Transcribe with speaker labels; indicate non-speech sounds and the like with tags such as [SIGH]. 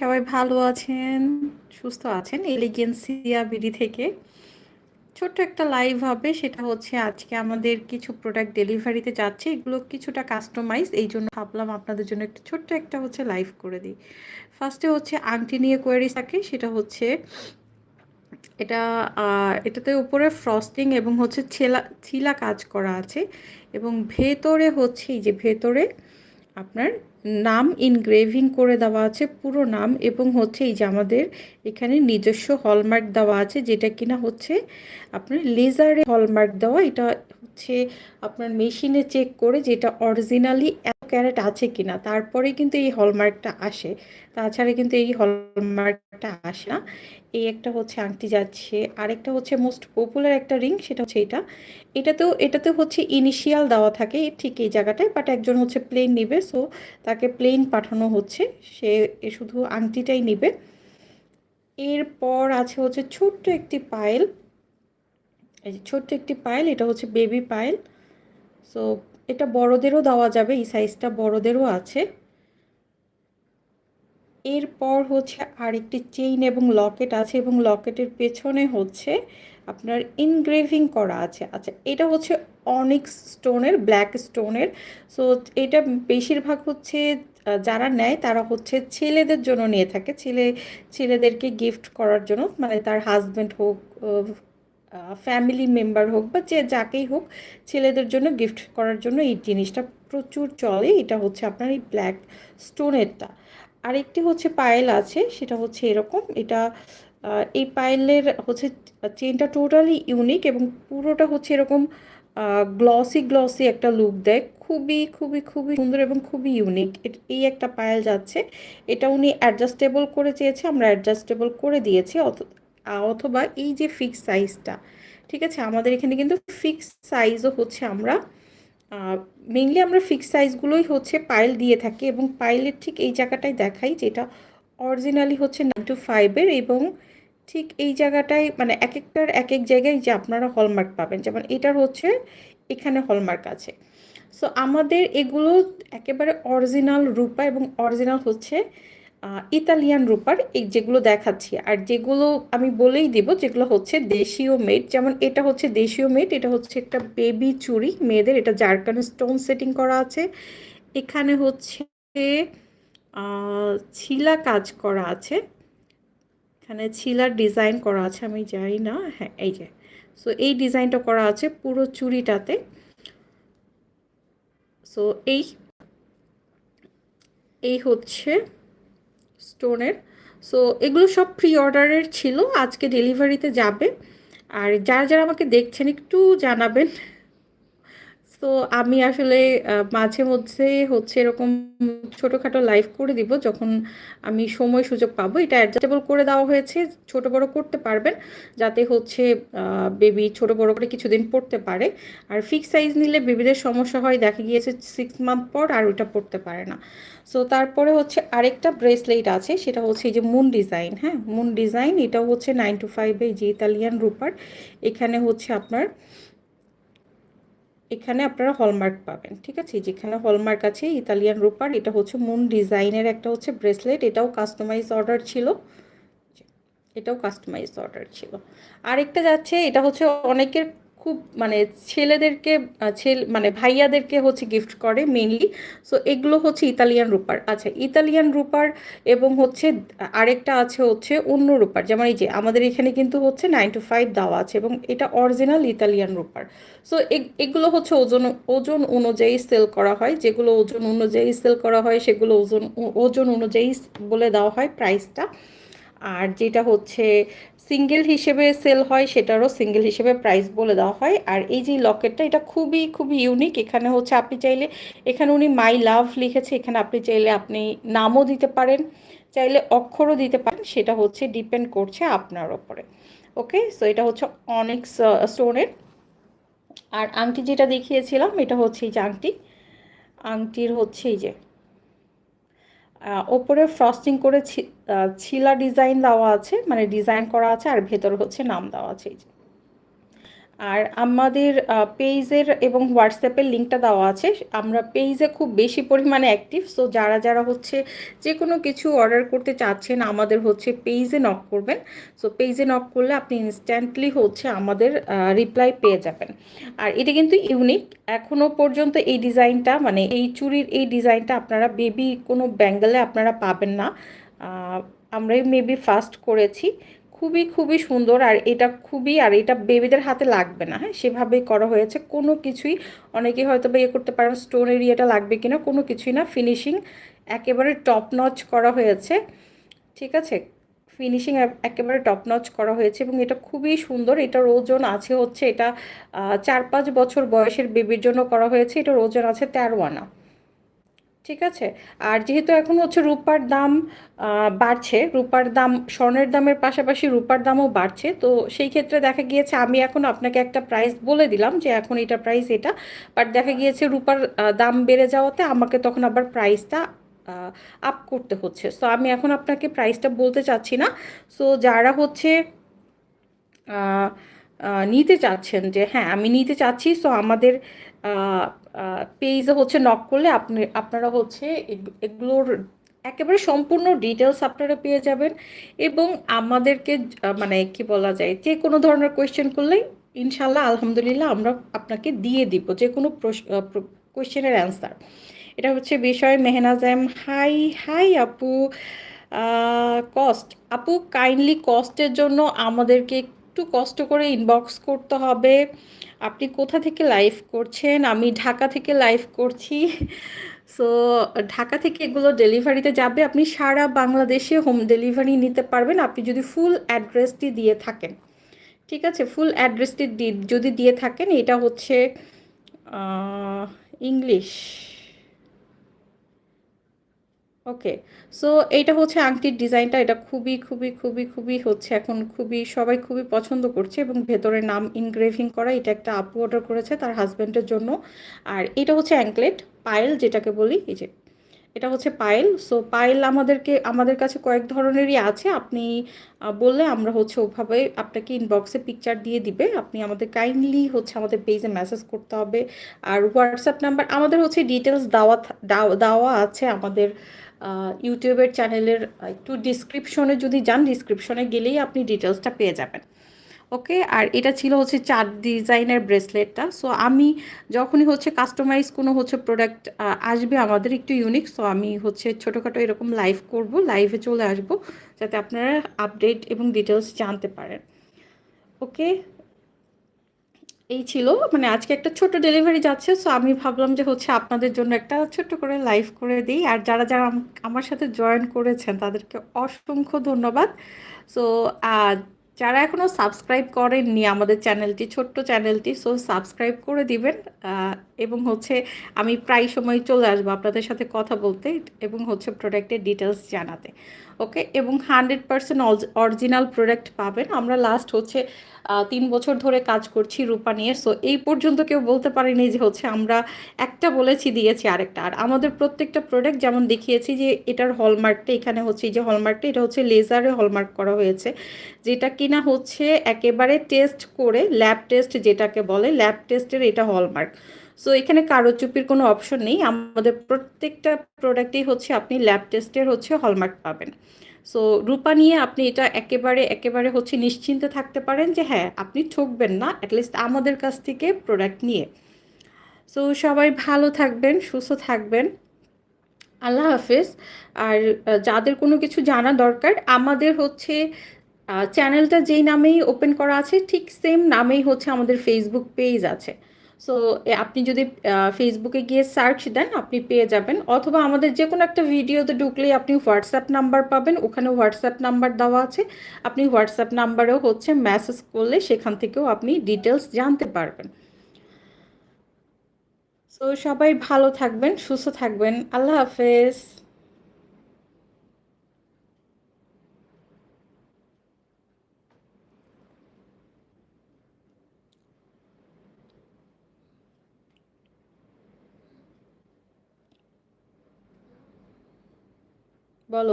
Speaker 1: সবাই ভালো আছেন, সুস্থ আছেন, এলিগেন্সিয়া বিডি থেকে। ছোট্ট একটা লাইভ হবে, সেটা হচ্ছে আজকে আমাদের কিছু প্রোডাক্ট ডেলিভারিতে যাচ্ছে, এগুলো কিছুটা কাস্টমাইজ এই জন্য ভাবলাম আপনাদের জন্য একটা ছোট্ট একটা হচ্ছে লাইভ করে দিই। ফার্স্টে হচ্ছে আংটি নিয়ে কোয়ারিজ থাকে, সেটা হচ্ছে এটা এটাতে উপরে ফ্রস্টিং এবং হচ্ছে ছেলা, ছিলা কাজ করা আছে এবং ভেতরে হচ্ছে এই যে ভেতরে আপনার নাম ইনগ্রেভিং করে দেওয়া আছে, পুরো নাম এবং হচ্ছে এই যে আমাদের এখানে নিজস্ব হলমার্ক দেওয়া আছে, যেটা কিনা হচ্ছে আপনার লেজারে হলমার্ক দেওয়া, এটা হচ্ছে আপনার মেশিনে চেক করে যেটা অরিজিনালি ক্যারেট আছে কিনা, তারপরে কিন্তু এই হলমার্কটা আসে। তাছাড়া কিন্তু এই হলমার্কটা আসে না। এই একটা হচ্ছে আংটি যাচ্ছে, আরেকটা হচ্ছে মোস্ট পপুলার একটা রিং সেটা হচ্ছে এটা। এটাতেও এটাতে হচ্ছে ইনিশিয়াল দেওয়া থাকে ঠিক এই জায়গাটায় বাট একজন হচ্ছে প্লেন নিবে সো তাকে প্লেন পাঠানো হচ্ছে। সে শুধু আংটিটাই নিবে। এরপর আছে হচ্ছে ছোট্ট একটি পায়েল এই যে ছোট্ট একটি পায়েল এটা হচ্ছে বেবি পায়েল সো এটা বড়দেরও দেওয়া যাবে, এই সাইজটা বড়দেরও আছে। এরপর হচ্ছে আরেকটি চেইন এবং লকেট আছে এবং লকেটের পেছনে হচ্ছে আপনার ইনগ্রেভিং করা আছে। আচ্ছা এটা হচ্ছে অনিক্স স্টোনের, ব্ল্যাক স্টোনের। সো, এটা বেশিরভাগ হচ্ছে যারা নেয় তারা হচ্ছে ছেলেদের জন্য নিয়ে থাকে। ছেলে, ছেলেদেরকে গিফট করার জন্য মানে তার হাজব্যান্ড হোক ফ্যামিলি মেম্বার হোক বা যে যাকেই হোক, ছেলেদের জন্য গিফট করার জন্য এই জিনিসটা প্রচুর চলে। এটা হচ্ছে আপনার এই ব্ল্যাক স্টোনেরটা আরেকটি হচ্ছে পায়েল আছে, সেটা হচ্ছে এরকম। এটা এই পায়েলের হচ্ছে চেনটা টোটালি ইউনিক এবং পুরোটা হচ্ছে এরকম গ্লসি গ্লসি একটা লুক দেয়। খুবই খুবই খুবই সুন্দর এবং খুবই ইউনিক এই একটা পায়েল যাচ্ছে। এটা উনি অ্যাডজাস্টেবল করে চেয়েছে, আমরা অ্যাডজাস্টেবল করে দিয়েছি। অথবা এই যে ফিক্স সাইজটা ঠিক আছে? আমাদের এখানে কিন্তু ফিক্স সাইজও হচ্ছে আমরা মেনলি আমরা ফিক্স সাইজগুলোই হচ্ছে পাইল দিয়ে থাকি এবং পাইলের ঠিক এই জায়গাটায় দেখাই যেটা অরিজিনালি হচ্ছে নাইন টু ফাইভের এবং ঠিক এই জায়গাটায় মানে এক একটার এক এক জায়গায় যে আপনারা হলমার্ক পাবেন। যেমন এটার হচ্ছে এখানে হলমার্ক আছে। সো আমাদের এগুলো একেবারে অরিজিনাল রূপা এবং অরিজিনাল হচ্ছে ইতালিয়ান রূপার এই যেগুলো দেখাচ্ছি। আর যেগুলো আমি বলেই দিব, যেগুলো হচ্ছে দেশীয় মেড যেমন এটা হচ্ছে দেশীয় মেড এটা হচ্ছে একটা বেবি চুড়ি মেয়েদের, এটা জারকান স্টোন সেটিং করা আছে। এখানে হচ্ছে ছিলা কাজ করা আছে। এখানে ছিলার ডিজাইন করা আছে, আমি জানি না। হ্যাঁ এই যে। সো এই ডিজাইনটা করা আছে পুরো চুড়িটাতে। সো এই এই হচ্ছে স্টোনের। সো এগুলো সব প্রি অর্ডারের ছিল, আজকে ডেলিভারিতে যাবে। আর যারা যারা আমাকে দেখছেন, একটু জানাবেন তো আমি আসলে মাঝে মধ্যে হচ্ছে এরকম ছোটোখাটো লাইভ করে দিব, যখন আমি সময় সুযোগ পাবো। এটা অ্যাডজাস্টেবল করে দেওয়া হয়েছে, ছোট বড় করতে পারবেন, যাতে হচ্ছে বেবি ছোট বড় করে কিছুদিন পড়তে পারে। আর ফিক্স সাইজ নিলে বেবিদের সমস্যা হয়, দেখা গিয়েছে সিক্স মান্থ পর আর ওইটা পড়তে পারে না। সো তারপরে হচ্ছে আরেকটা ব্রেসলেট আছে, সেটা হচ্ছে এই যে মুন ডিজাইন হ্যাঁ? মুন ডিজাইন এটাও হচ্ছে নাইন টু ফাইভে যে ইতালিয়ান রুপার। এখানে হচ্ছে আপনার এখানে আপনারা হলমার্ক পাবেন, ঠিক আছে? যেখানে হলমার্ক আছে ইতালিয়ান রুপার, এটা হচ্ছে মুন ডিজাইনের একটা হচ্ছে ব্রেসলেট এটাও কাস্টমাইজ অর্ডার ছিল। এটাও কাস্টমাইজ অর্ডার ছিল। আরেকটা যাচ্ছে, এটা হচ্ছে অনেকের খুব মানে ছেলেদেরকে ছেলে মানে ভাইয়াদেরকে হচ্ছে গিফট করে মেনলি সো এগুলো হচ্ছে ইতালিয়ান রূপার। আচ্ছা ইতালিয়ান রূপার এবং হচ্ছে, আরেকটা আছে হচ্ছে অন্য রূপার। যেমন এই যে আমাদের এখানে কিন্তু হচ্ছে নাইন টু ফাইভ দেওয়া আছে এবং এটা অরিজিনাল ইতালিয়ান রূপার। সো এগুলো হচ্ছে ওজন ওজন অনুযায়ী সেল করা হয়। যেগুলো ওজন অনুযায়ী সেল করা হয়, সেগুলো ওজন ওজন অনুযায়ী বলে দেওয়া হয় প্রাইসটা আর যেটা হচ্ছে সিঙ্গেল হিসেবে সেল হয় সেটারও সিঙ্গেল হিসেবে প্রাইস বলে দেওয়া হয়। আর এই যে লকেটটা, এটা খুবই খুবই ইউনিক এখানে হচ্ছে আপনি চাইলে, এখানে উনি মাই লাভ লিখেছে, এখানে আপনি চাইলে আপনি নামও দিতে পারেন, চাইলে অক্ষরও দিতে পারেন, সেটা হচ্ছে ডিপেন্ড করছে আপনার ওপরে। ওকে সো এটা হচ্ছে অনেক স্টোনের আর আংটি যেটা দেখিয়েছিলাম, এটা হচ্ছে এই যে আংটি। আংটির হচ্ছে এই যে ওপরে ফ্রস্টিং করে ছিলা ডিজাইন দেওয়া আছে মানে ডিজাইন করা আছে, আর ভেতর হচ্ছে নাম দেওয়া আছে এই যে। আর আমাদের পেজের এবং হোয়াটসঅ্যাপের লিঙ্কটা দেওয়া আছে। আমরা পেজে খুব বেশি পরিমাণে অ্যাক্টিভ সো যারা যারা হচ্ছে যে কোনো কিছু অর্ডার করতে চাচ্ছেন, আমাদের হচ্ছে পেজে নক করবেন। সো পেজে নক করলে আপনি ইনস্ট্যান্টলি হচ্ছে আমাদের রিপ্লাই পেয়ে যাবেন। আর এটা কিন্তু ইউনিক এখনও পর্যন্ত এই ডিজাইনটা মানে এই চুরির এই ডিজাইনটা আপনারা বেবি কোনো ব্যাঙ্গেলে আপনারা পাবেন না। আমরাই মেবি ফার্স্ট করেছি। খুবই খুবই সুন্দর আর এটা খুবই, আর এটা বেবিদের হাতে লাগবে না। হ্যাঁ সেভাবেই করা হয়েছে। কোনো কিছুই, অনেকে হয়তো বা ইয়ে করতে পারেন স্টোন এরিয়াটা লাগবে কিনা, কোনো কিছুই না। ফিনিশিং একেবারে টপ নচ করা হয়েছে। ঠিক আছে? ফিনিশিং একেবারে টপ নচ করা হয়েছে এবং এটা খুবই সুন্দর। এটার ওজন আছে হচ্ছে এটা চার পাঁচ বছর বয়সের বেবির জন্য করা হয়েছে। এটার ওজন আছে তেরো আনা। ঠিক আছে? আর যেহেতু এখন হচ্ছে রূপার দাম বাড়ছে, রূপার দাম, স্বর্ণের দামের পাশাপাশি রূপার দামও বাড়ছে, তো সেই ক্ষেত্রে দেখা গিয়েছে আমি এখন আপনাকে একটা প্রাইস বলে দিলাম যে এখন এটা প্রাইস এটা বাট দেখা গিয়েছে রূপার দাম বেড়ে যাওয়াতে আমাকে তখন আবার প্রাইসটা আপ করতে হচ্ছে। সো আমি এখন আপনাকে প্রাইসটা বলতে চাচ্ছি না। সো যারা হচ্ছে নিতে চাচ্ছেন যে হ্যাঁ আমি নিতে চাচ্ছি সো আমাদের পেজে হচ্ছে নক করলে আপনি, আপনারা হচ্ছে এগুলোর একেবারে সম্পূর্ণ ডিটেলস আপনারা পেয়ে যাবেন এবং আমাদেরকে মানে কি বলা যায়, যে কোনো ধরনের কোয়েশ্চেন করলেই ইনশাল্লাহ আলহামদুলিল্লাহ আমরা আপনাকে দিয়ে দিব, যে কোনো কোয়েশ্চেনের অ্যান্সার এটা হচ্ছে বিষয় মেহনাজাম হাই হাই আপু। কস্ট আপু কাইন্ডলি কস্টের জন্য আমাদেরকে একটু কষ্ট করে ইনবক্স করতে হবে। আপনি কোথা থেকে লাইভ করছেন? আমি ঢাকা থেকে লাইভ করছি। [LAUGHS] সো ঢাকা থেকে এগুলো ডেলিভারিতে যাবে। আপনি সারা বাংলাদেশে হোম ডেলিভারি নিতে পারবেন। আপনি যদি ফুল অ্যাড্রেসটি দিয়ে থাকেন, ঠিক আছে? ফুল অ্যাড্রেসটি যদি দিয়ে থাকেন, এটা হচ্ছে ইংলিশ ওকে সো এইটা হচ্ছে আংটির ডিজাইনটা। এটা খুবই খুবই খুবই খুবই হচ্ছে এখন খুবই, সবাই খুবই পছন্দ করছে এবং ভেতরে নাম ইনগ্রেভিং করা। এটা একটা আপু অর্ডার করেছে তার হাজব্যান্ডের জন্য। আর এটা হচ্ছে অ্যাঙ্কলেট পায়েল যেটাকে বলি। এই যে, এটা হচ্ছে পায়েল সো পায়েল আমাদেরকে, আমাদের কাছে কয়েক ধরনেরই আছে। আপনি বললে আমরা হচ্ছে ওভাবে আপনাকে ইনবক্সে পিকচার দিয়ে দিবে। আপনি আমাদের কাইন্ডলি হচ্ছে আমাদের পেজে মেসেজ করতে হবে। আর হোয়াটসঅ্যাপ নাম্বার আমাদের হচ্ছে ডিটেলস দেওয়া দেওয়া আছে আমাদের ইউটিউবের চ্যানেলের একটু ডিসক্রিপশনে যদি যান ডিসক্রিপশনে গেলেই আপনি ডিটেলসটা পেয়ে যাবেন। ওকে আর এটা ছিল হচ্ছে চার ডিজাইনের ব্রেসলেটটা সো আমি যখনই হচ্ছে কাস্টমাইজ কোনো হচ্ছে প্রোডাক্ট আসবে, আমাদের একটু ইউনিক সো আমি হচ্ছে ছোটোখাটো এরকম লাইভ করব লাইভে চলে আসব, যাতে আপনারা আপডেট এবং ডিটেলস জানতে পারেন। ওকে এই ছিল মানে আজকে একটা ছোট ডেলিভারি যাচ্ছে সো আমি ভাবলাম যে হচ্ছে আপনাদের জন্য একটা ছোট্ট করে লাইভ করে দিই। আর যারা যারা আমার সাথে জয়েন করেছেন, তাদেরকে অসংখ্য ধন্যবাদ। সো যারা এখনও সাবস্ক্রাইব করেননি আমাদের চ্যানেলটি, ছোট্ট চ্যানেলটি সো সাবস্ক্রাইব করে দিবেন এবং হচ্ছে আমি প্রায় সময় চলে আসব আপনাদের সাথে কথা বলতে এবং হচ্ছে প্রোডাক্টের ডিটেলস জানাতে ওকে এবং হান্ড্রেড পারসেন্ট অরিজিনাল প্রোডাক্ট পাবেন। আমরা লাস্ট হচ্ছে তিন বছর ধরে কাজ করছি রূপা নিয়ে সো এই পর্যন্ত কেউ বলতে পারেনি যে হচ্ছে আমরা একটা বলেছি, দিয়েছি আরেকটা। আর আমাদের প্রত্যেকটা প্রোডাক্ট যেমন দেখিয়েছি যে এটার হলমার্কটা এখানে হচ্ছে যে হলমার্কটা এটা হচ্ছে লেজারে হলমার্ক করা হয়েছে যেটা কিনা হচ্ছে একেবারে টেস্ট করে ল্যাব টেস্ট যেটাকে বলে ল্যাব টেস্টের এটা হলমার্ক সো এখানে কারও চুপির কোনো অপশন নেই। আমাদের প্রত্যেকটা প্রোডাক্টেই হচ্ছে আপনি ল্যাব টেস্টের হচ্ছে হলমার্ক পাবেন। সো রূপা নিয়ে আপনি এটা একেবারে একেবারে হচ্ছে নিশ্চিন্তে থাকতে পারেন যে হ্যাঁ আপনি ঠকবেন না অ্যাটলিস্ট আমাদের কাছ থেকে প্রোডাক্ট নিয়ে। সো সবাই ভালো থাকবেন, সুস্থ থাকবেন। আল্লাহ হাফেজ। আর যাদের কোনো কিছু জানা দরকার, আমাদের হচ্ছে চ্যানেলটা যেই নামেই ওপেন করা আছে, ঠিক সেম নামেই হচ্ছে আমাদের ফেসবুক পেজ আছে। সো আপনি যদি ফেসবুকে গিয়ে সার্চ দেন, আপনি পেয়ে যাবেন। অথবা আমাদের যে কোনো একটা ভিডিওতে ঢুকলেই আপনি হোয়াটসঅ্যাপ নাম্বার পাবেন ওখানে হোয়াটসঅ্যাপ নাম্বার দেওয়া আছে। আপনি হোয়াটসঅ্যাপ নাম্বারেও হচ্ছে মেসেজ করলে সেখান থেকেও আপনি ডিটেলস জানতে পারবেন। সো সবাই ভালো থাকবেন, সুস্থ থাকবেন। আল্লাহ হাফেজ।